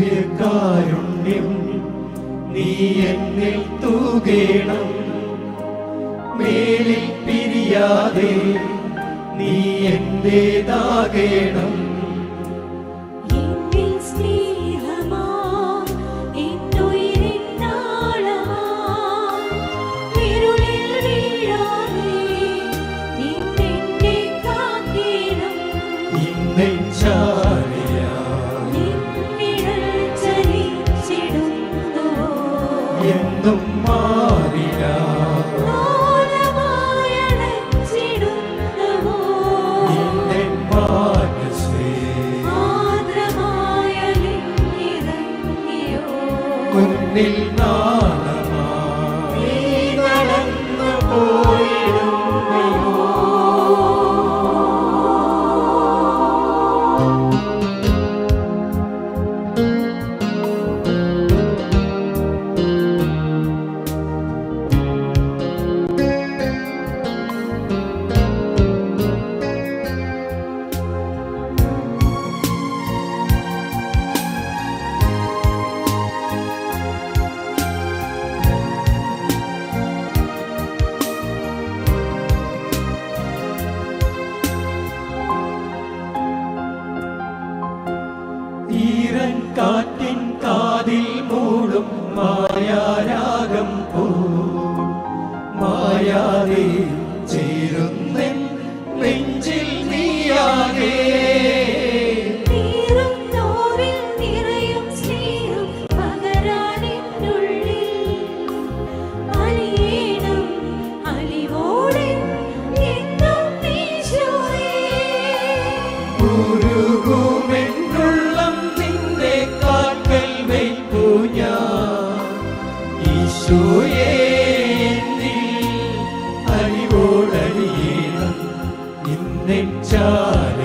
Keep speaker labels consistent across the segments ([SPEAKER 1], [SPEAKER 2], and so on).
[SPEAKER 1] തിരുക്കാരുണ്യം നീ എന്നിൽ തൂകേണം. മേലിൽ പിരിയാതെ നീ എന്റേതാകേണം എന്നും മാറില്ല. കുന്നിൽ നിന്നെ Shivaya ഈശോയെ എന്നിൽ അലിവോടലിയേണം നിന്നെ ചാരയായി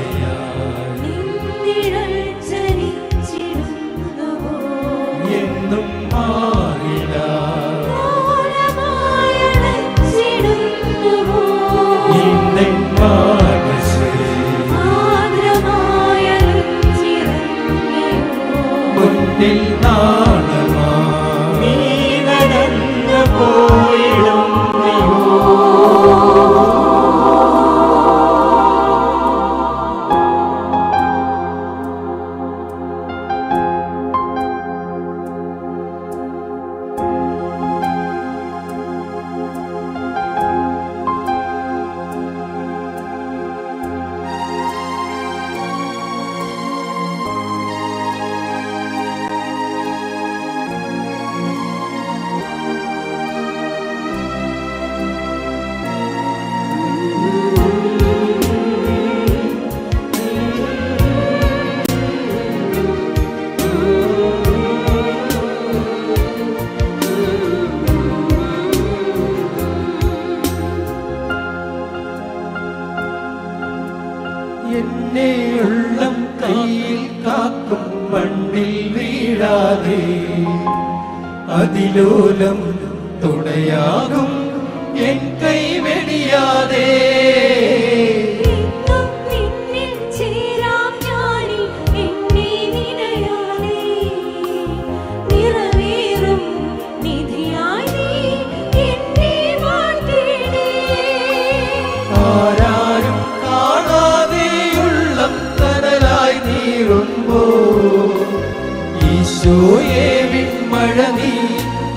[SPEAKER 1] என்னே உள்ளம் கையில் காக்கும் மண்ணில் வீழாதே. அதிலோலம் துணையாகும் என் கை வெளியாதே ഈശോയെ നീ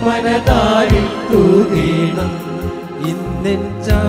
[SPEAKER 1] മനതാരിൽ തൂതീണം ഇന്നെൻ ചാ